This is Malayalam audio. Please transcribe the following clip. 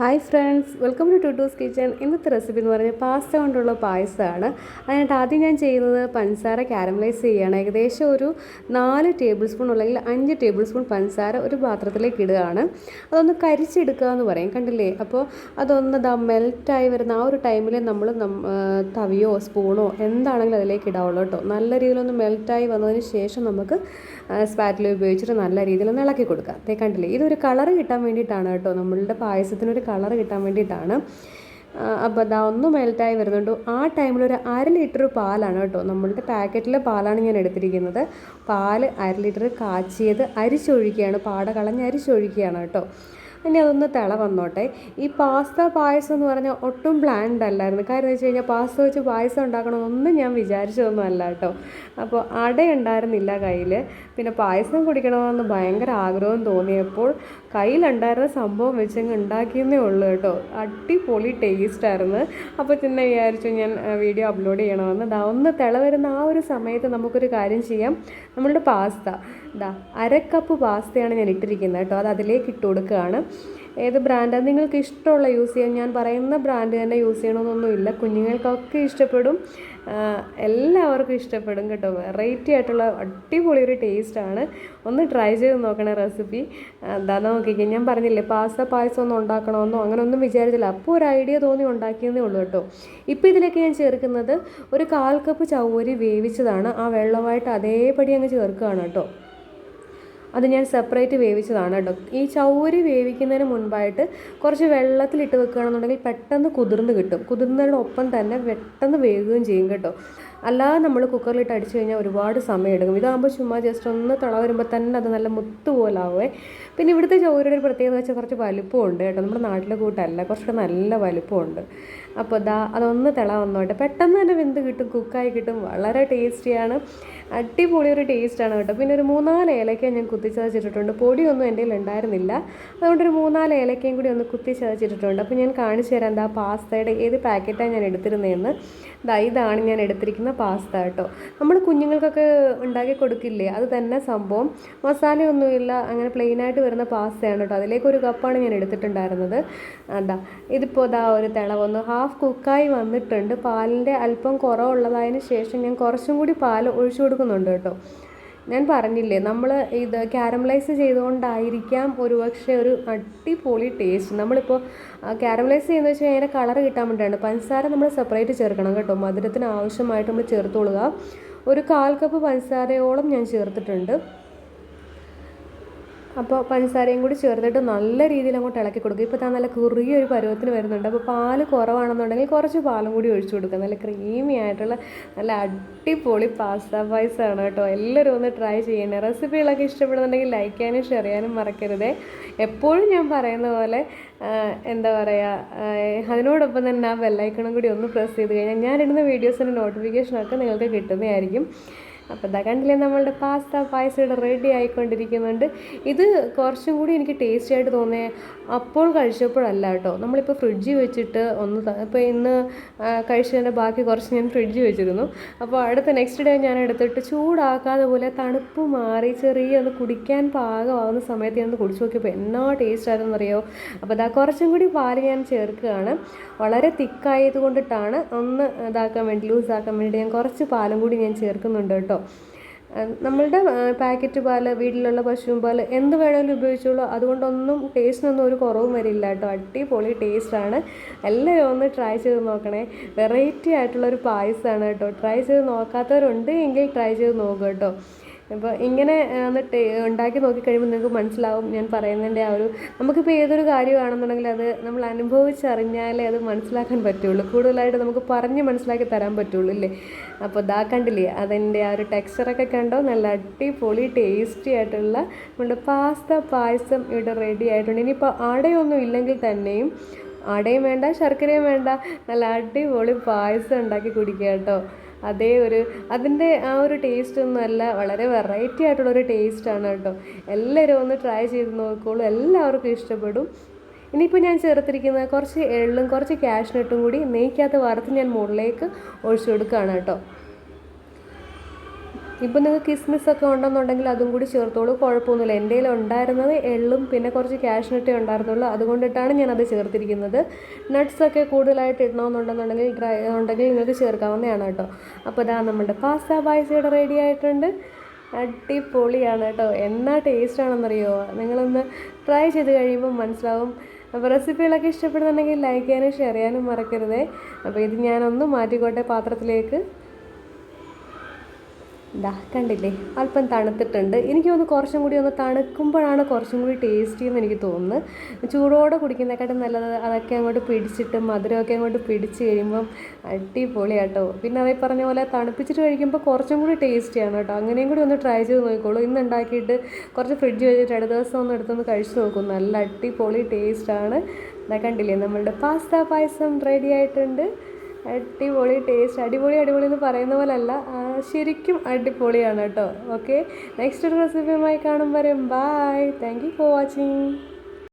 Hi friends welcome to Tutu's kitchen ഇന്നത്തെ റെസിപ്പി എന്ന് പറഞ്ഞാൽ പാസ്ത കൊണ്ടുള്ള പായസമാണ്. അതിനായിട്ട് ആദ്യം ഞാൻ ചെയ്യുന്നത് പഞ്ചസാര കാരമലൈസ് ചെയ്യുകയാണ് ഏകദേശം ഒരു നാല് ടേബിൾ സ്പൂൺ അല്ലെങ്കിൽ അഞ്ച് ടേബിൾ സ്പൂൺ പഞ്ചസാര ഒരു പാത്രത്തിലേക്ക് ഇടുകയാണ്. അതൊന്ന് കരിച്ചെടുക്കുക എന്ന് പറയും കണ്ടില്ലേ? അപ്പോൾ അതൊന്ന് ദാ മെൽറ്റായി വരുന്ന ആ ഒരു ടൈമിൽ നമ്മൾ തവിയോ സ്പൂണോ എന്താണെങ്കിലും അതിലേക്ക് ഇടാവുള്ളൂ കേട്ടോ. നല്ല രീതിയിലൊന്ന് മെൽറ്റായി വന്നതിന് ശേഷം നമുക്ക് സ്പാറ്റിൽ ഉപയോഗിച്ചിട്ട് നല്ല രീതിയിൽ ഒന്ന് ഇളക്കി കൊടുക്കാം. കണ്ടില്ലേ? ഇതൊരു കളർ കിട്ടാൻ വേണ്ടിയിട്ടാണ് കേട്ടോ നമ്മളുടെ പായസത്തിനൊരു കളർ കിട്ടാൻ വേണ്ടിയിട്ടാണ്. അപ്പോൾ അതാ ഒന്ന് മെൽറ്റായി വരുന്നുണ്ട്. ആ ടൈമിൽ ഒരു അര ലിറ്റർ പാലാണ് കേട്ടോ. നമ്മളുടെ പാക്കറ്റിലെ പാലാണ് ഞാൻ എടുത്തിരിക്കുന്നത്. പാൽ അര ലിറ്റർ കാച്ചിയത് അരിച്ചൊഴിക്കുകയാണ് പാട കളഞ്ഞ് അരിച്ചൊഴിക്കുകയാണ് കേട്ടോ. ഇനി അതൊന്ന് തിള വന്നോട്ടെ. ഈ പാസ്ത പായസം എന്ന് പറഞ്ഞാൽ ഒട്ടും പ്ലാൻഡ് അല്ലായിരുന്നു. കാര്യം വെച്ച് കഴിഞ്ഞാൽ പാസ്ത വെച്ച് പായസം ഉണ്ടാക്കണമെന്നൊന്നും ഞാൻ വിചാരിച്ചതൊന്നും അല്ല കേട്ടോ. അപ്പോൾ അട ഉണ്ടായിരുന്നില്ല കയ്യിൽ പിന്നെ പായസം കുടിക്കണമെന്ന് ഭയങ്കര ആഗ്രഹം തോന്നിയപ്പോൾ കയ്യിലുണ്ടായിരുന്ന സംഭവം വെച്ചങ്ങ് ഉണ്ടാക്കിയെന്നേ ഉള്ളൂ കേട്ടോ. അടിപൊളി ടേസ്റ്റായിരുന്നു അപ്പോൾ പിന്നെ വിചാരിച്ചു ഞാൻ വീഡിയോ അപ്ലോഡ് ചെയ്യണമെന്ന്. ദാ ഒന്ന് തിള വരുന്ന ആ ഒരു സമയത്ത് നമുക്കൊരു കാര്യം ചെയ്യാം. നമ്മളുടെ പാസ്ത ദാ അര കപ്പ് പാസ്തയാണ് ഞാൻ ഇട്ടിരിക്കുന്നത് കേട്ടോ. അത് അതിലേക്ക് ഇട്ട് കൊടുക്കുകയാണ്. ഏത് ബ്രാൻഡാണ് നിങ്ങൾക്ക് ഇഷ്ടമുള്ള യൂസ് ചെയ്യാം ഞാൻ പറയുന്ന ബ്രാൻഡ് തന്നെ യൂസ് ചെയ്യണമെന്നൊന്നുമില്ല കുഞ്ഞുങ്ങൾക്കൊക്കെ ഇഷ്ടപ്പെടും. എല്ലാവർക്കും ഇഷ്ടപ്പെടും കേട്ടോ. വെറൈറ്റി ആയിട്ടുള്ള അടിപൊളി ഒരു ടേസ്റ്റാണ് ഒന്ന് ട്രൈ ചെയ്ത് നോക്കണേ റെസിപ്പി എന്താ നോക്കിക്കേ. ഞാൻ പറഞ്ഞില്ലേ പാസ പായസം ഒന്നും ഉണ്ടാക്കണമെന്നോ അങ്ങനെ ഒന്നും വിചാരിച്ചില്ല. അപ്പോൾ ഒരു ഐഡിയ തോന്നി ഉണ്ടാക്കിയതേ ഉള്ളൂ കേട്ടോ. ഇപ്പോൾ ഇതിലേക്ക് ഞാൻ ചേർക്കുന്നത് ഒരു കാൽ കപ്പ് ചവരി വേവിച്ചതാണ്. ആ വെള്ളമായിട്ട് അതേപടി അങ്ങ് ചേർക്കുകയാണ് കേട്ടോ. അത് ഞാൻ സെപ്പറേറ്റ് വേവിച്ചതാണ് കേട്ടോ. ഈ ചൗരി വേവിക്കുന്നതിന് മുൻപായിട്ട് കുറച്ച് വെള്ളത്തിലിട്ട് വെക്കുകയാണെന്നുണ്ടെങ്കിൽ പെട്ടെന്ന് കുതിർന്ന് കിട്ടും. കുതിർന്നതിനൊപ്പം തന്നെ പെട്ടെന്ന് വേകുകയും ചെയ്യും കേട്ടോ. അല്ലാതെ നമ്മൾ കുക്കറിലിട്ട് അടിച്ചു കഴിഞ്ഞാൽ ഒരുപാട് സമയം എടുക്കും ഇതാകുമ്പോൾ ചുമ്മാ ജസ്റ്റ് ഒന്ന് തിള വരുമ്പോൾ തന്നെ അത് നല്ല മുത്ത് പോലാവേ പിന്നെ ഇവിടുത്തെ ചൗരിയുടെ ഒരു പ്രത്യേകത വെച്ചാൽ കുറച്ച് വലിപ്പമുണ്ട് കേട്ടോ. നമ്മുടെ നാട്ടിലെ കൂട്ടല്ല. കുറച്ചുകൂടെ നല്ല വലിപ്പമുണ്ട്. അപ്പോൾ ദാ അതൊന്ന് തിള വന്നോട്ടെ. പെട്ടെന്ന് തന്നെ വെന്ത് കിട്ടും കുക്കായി കിട്ടും. വളരെ ടേസ്റ്റിയാണ്. അടിപൊളി ഒരു ടേസ്റ്റാണ് കേട്ടോ. പിന്നെ ഒരു മൂന്നാൽ ഏലക്ക ഞാൻ കുത്തിച്ചതച്ചിട്ടുണ്ട് പൊടിയൊന്നും എന്റെ കയ്യിൽ ഉണ്ടായിരുന്നില്ല. അതുകൊണ്ട് ഒരു മൂന്നാൽ ഏലക്കയും കൂടി ഒന്ന് കുത്തിച്ചതച്ചിട്ടുണ്ട് അപ്പോൾ ഞാൻ കാണിച്ചു തരാം എന്താ പാസ്തയുടെ ഏത് പാക്കറ്റാണ് ഞാൻ എടുത്തിരുന്നതെന്ന്. ദാ ഇതാണ് ഞാൻ എടുത്തിരിക്കുന്ന പാസ്ത കേട്ടോ. നമ്മൾ കുഞ്ഞുങ്ങൾക്കൊക്കെ ഉണ്ടാക്കി കൊടുക്കില്ലേ? അത് തന്നെ സംഭവം. മസാലയൊന്നുമില്ല. അങ്ങനെ പ്ലെയിനായിട്ട് വരുന്ന പാസ്തയാണ് കേട്ടോ. അതിലേക്ക് ഒരു കപ്പാണ് ഞാൻ എടുത്തിട്ടുണ്ടായിരുന്നത്. അതാ ഇതിപ്പോൾ ദാ ഒരു തിളവൊന്ന് ഹാഫ് കുക്കായി വന്നിട്ടുണ്ട്. പാലിന്റെ അല്പം കുറവുള്ളതിന് ശേഷം ഞാൻ കുറച്ചും കൂടി പാൽ ഒഴിച്ചു കൊടുക്കുന്നുണ്ട് കേട്ടോ. ഞാൻ പറഞ്ഞില്ലേ നമ്മൾ ഇത് കാരമലൈസ് ചെയ്തുകൊണ്ടായിരിക്കാം ഒരുപക്ഷെ ഒരു അടിപൊളി ടേസ്റ്റ് നമ്മളിപ്പോൾ കാരമലൈസ് ചെയ്യുന്നത് വെച്ചാൽ അതിന്റെ കളർ കിട്ടാൻ വേണ്ടിയാണ്. പഞ്ചസാര നമ്മൾ സെപ്പറേറ്റ് ചേർക്കണം കേട്ടോ. മധുരത്തിന് ആവശ്യമായിട്ട് നമ്മൾ ചേർത്തുകൊള്ളുക ഒരു കാൽ കപ്പ് പഞ്ചസാരയോളം ഞാൻ ചേർത്തിട്ടുണ്ട്. അപ്പോൾ പഞ്ചസാരയും കൂടി ചേർത്തിട്ട് നല്ല രീതിയിൽ അങ്ങോട്ട് ഇളക്കി കൊടുക്കുക ഇപ്പോൾ താൻ നല്ല കുറുകിയ ഒരു പരുവത്തിന് വരുന്നുണ്ട്. അപ്പോൾ പാൽ കുറവാണെന്നുണ്ടെങ്കിൽ കുറച്ച് പാലും കൂടി ഒഴിച്ചു കൊടുക്കുക നല്ല ക്രീമി ആയിട്ടുള്ള നല്ല അടിപൊളി പാസ്ത പായസമാണ് കേട്ടോ. എല്ലാവരും ഒന്ന് ട്രൈ ചെയ്യണേ. റെസിപ്പികളൊക്കെ ഇഷ്ടപ്പെടുന്നുണ്ടെങ്കിൽ ലൈക്ക് ചെയ്യാനും ഷെയർ ചെയ്യാനും മറക്കരുതേ. എപ്പോഴും ഞാൻ പറയുന്ന പോലെ എന്താ പറയുക അതിനോടൊപ്പം തന്നെ ആ ബെല്ലൈക്കണും കൂടി ഒന്ന് പ്രസ് ചെയ്ത് കഴിഞ്ഞാൽ ഞാനിടുന്ന വീഡിയോസിന്റെ നോട്ടിഫിക്കേഷനൊക്കെ നിങ്ങൾക്ക് കിട്ടുന്നതായിരിക്കും. അപ്പോൾ ഇതാ കണ്ടില്ലേ നമ്മളുടെ പാസ്ത പായസം ഇവിടെ റെഡി ആയിക്കൊണ്ടിരിക്കുന്നുണ്ട്. ഇത് കുറച്ചും കൂടി എനിക്ക് ടേസ്റ്റി ആയിട്ട് തോന്നിയ അപ്പോൾ കഴിച്ചപ്പോഴല്ല കേട്ടോ. നമ്മളിപ്പോൾ ഫ്രിഡ്ജിൽ വെച്ചിട്ട് ഒന്ന് ഇപ്പോൾ ഇന്ന് കഴിച്ചതിന്റെ ബാക്കി കുറച്ച് ഞാൻ ഫ്രിഡ്ജിൽ വെച്ചിരുന്നു. അപ്പോൾ അടുത്ത നെക്സ്റ്റ് ഡേ ഞാൻ എടുത്തിട്ട് ചൂടാക്കാതെ പോലെ തണുപ്പ് മാറി ചെറിയ ഒന്ന് കുടിക്കാൻ പാകമാകുന്ന സമയത്ത് ഞാൻ കുടിച്ചു നോക്കിയപ്പോൾ എന്നാ ടേസ്റ്റ് ആയിരുന്നു അറിയോ അപ്പോൾ ഇതാ കുറച്ചും കൂടി പാൽ ഞാൻ ചേർക്കുകയാണ്. വളരെ തിക്കായത് കൊണ്ടിട്ടാണ് ഒന്ന് ഇതാക്കാൻ വേണ്ടി ലൂസാക്കാൻ വേണ്ടി ഞാൻ കുറച്ച് പാലും കൂടി ഞാൻ ചേർക്കുന്നുണ്ട് കേട്ടോ. നമ്മളുടെ പാക്കറ്റ് പാൽ വീട്ടിലുള്ള പശുവും പാൽ എന്ത് വേണമെങ്കിലും ഉപയോഗിച്ചോളൂ. അതുകൊണ്ടൊന്നും ടേസ്റ്റിനൊന്നും ഒരു കുറവും വരില്ല കേട്ടോ. അടിപൊളി ടേസ്റ്റാണ് എല്ലാവരും ഒന്ന് ട്രൈ ചെയ്ത് നോക്കണേ. വെറൈറ്റി ആയിട്ടുള്ളൊരു പായസമാണ് കേട്ടോ. ട്രൈ ചെയ്ത് നോക്കാത്തവരുണ്ട് എങ്കിൽ ട്രൈ ചെയ്ത് നോക്കുക കേട്ടോ. അപ്പോൾ ഇങ്ങനെ ഒന്ന് ഉണ്ടാക്കി നോക്കിക്കഴിയുമ്പോൾ നിങ്ങൾക്ക് മനസ്സിലാവും ഞാൻ പറയുന്നതിന്റെ ആ ഒരു നമുക്കിപ്പോൾ ഏതൊരു കാര്യമാണെന്നുണ്ടെങ്കിൽ അത് നമ്മൾ അനുഭവിച്ചറിഞ്ഞാലേ അത് മനസ്സിലാക്കാൻ പറ്റുള്ളൂ. കൂടുതലായിട്ട് നമുക്ക് പറഞ്ഞ് മനസ്സിലാക്കി തരാൻ പറ്റുള്ളൂ അല്ലേ അപ്പോൾ ഇതാ കണ്ടില്ലേ അതിന്റെ ആ ഒരു ടെക്സ്ചറൊക്കെ കണ്ടോ? നല്ല അടിപൊളി ടേസ്റ്റി ആയിട്ടുള്ള നമ്മുടെ പാസ്ത പായസം ഇവിടെ റെഡി ആയിട്ടുണ്ട്. ഇനിയിപ്പോൾ അടയൊന്നും ഇല്ലെങ്കിൽ തന്നെയും അടയും വേണ്ട ശർക്കരയും വേണ്ട നല്ല അടിപൊളി പായസം ഉണ്ടാക്കി കുടിക്കുക കേട്ടോ. അതേ ഒരു അതിന്റെ ആ ഒരു ടേസ്റ്റ് ഒന്നും അല്ല. വളരെ വെറൈറ്റി ആയിട്ടുള്ളൊരു ടേസ്റ്റാണ് കേട്ടോ. എല്ലാവരും ഒന്ന് ട്രൈ ചെയ്ത് നോക്കിക്കോളൂ എല്ലാവർക്കും ഇഷ്ടപ്പെടും. ഇനിയിപ്പോൾ ഞാൻ ചേർത്തിരിക്കുന്ന കുറച്ച് എള്ളും കുറച്ച് കാഷ്നട്ടും കൂടി നെയ്ക്കകത്ത് വറുത്ത് ഞാൻ മുകളിലേക്ക് ഒഴിച്ചു കൊടുക്കുകയാണ് കേട്ടോ. ഇപ്പം നിങ്ങൾക്ക് കിസ്മിസ് ഒക്കെ ഉണ്ടെന്നുണ്ടെങ്കിൽ അതും കൂടി ചേർത്തോളൂ. കുഴപ്പമൊന്നുമില്ല. എന്റെ കയ്യിൽ ഉണ്ടായിരുന്നത് എള്ളും പിന്നെ കുറച്ച് കാഷ്നട്ടേ ഉണ്ടായിരുന്നുള്ളൂ. അതുകൊണ്ടിട്ടാണ് ഞാനത് ചേർത്തിരിക്കുന്നത്. നട്ട്സ് ഒക്കെ കൂടുതലായിട്ട് ഇടണമെന്നുണ്ടെന്നുണ്ടെങ്കിൽ ഡ്രൈ ഉണ്ടെങ്കിൽ നിങ്ങൾക്ക് ചേർക്കാവുന്നതാണ് കേട്ടോ. അപ്പോൾ ഇതാ നമ്മുടെ പാസ്ത പായസയുടെ റെഡി ആയിട്ടുണ്ട്. അടിപൊളിയാണ് കേട്ടോ. എന്നാ ടേസ്റ്റ് ആണെന്നറിയോ? നിങ്ങളൊന്ന് ട്രൈ ചെയ്ത് കഴിയുമ്പോൾ മനസ്സിലാവും. അപ്പോൾ റെസിപ്പികളൊക്കെ ഇഷ്ടപ്പെടുന്നുണ്ടെങ്കിൽ ലൈക്ക് ചെയ്യാനും ഷെയർ ചെയ്യാനും മറക്കരുതേ. അപ്പോൾ ഇത് ഞാനൊന്ന് മാറ്റിക്കോട്ടെ പാത്രത്തിലേക്ക്. ഇതാ കണ്ടില്ലേ? അല്പം തണുത്തിട്ടുണ്ട്. എനിക്ക് തോന്നുന്നു കുറച്ചും കൂടി ഒന്ന് തണുക്കുമ്പോഴാണ് കുറച്ചും കൂടി ടേസ്റ്റി എന്ന് എനിക്ക് തോന്നുന്നു ചൂടോടെ കുടിക്കുന്നതിനെക്കാട്ടും നല്ലത് അതൊക്കെ അങ്ങോട്ട് പിടിച്ചിട്ട് മധുരമൊക്കെ അങ്ങോട്ട് പിടിച്ച് കഴിയുമ്പം അടിപൊളിയാട്ടോ. പിന്നെ അതേ പറഞ്ഞ പോലെ തണുപ്പിച്ചിട്ട് കഴിക്കുമ്പോൾ കുറച്ചും കൂടി ടേസ്റ്റിയാണ് കേട്ടോ. അങ്ങനെയും കൂടി ഒന്ന് ട്രൈ ചെയ്ത് നോക്കിക്കോളൂ. ഇന്ന് ഉണ്ടാക്കിയിട്ട് കുറച്ച് ഫ്രിഡ്ജ് വെച്ചിട്ട് അടുത്ത ദിവസം ഒന്ന് എടുത്തൊന്ന് കഴിച്ച് നോക്കും. നല്ല അടിപൊളി ടേസ്റ്റാണ് ഇതാ കണ്ടില്ലേ? നമ്മളുടെ പാസ്ത പായസം റെഡി ആയിട്ടുണ്ട്. അടിപൊളി ടേസ്റ്റ് അടിപൊളി അടിപൊളി എന്ന് പറയുന്ന പോലെ അല്ല ആ, ശരിക്കും അടിപൊളിയാണ് കേട്ടോ. ഓക്കെ നെക്സ്റ്റ് ഒരു റെസിപ്പിയുമായി കാണും വരെ. Bye thank you for watching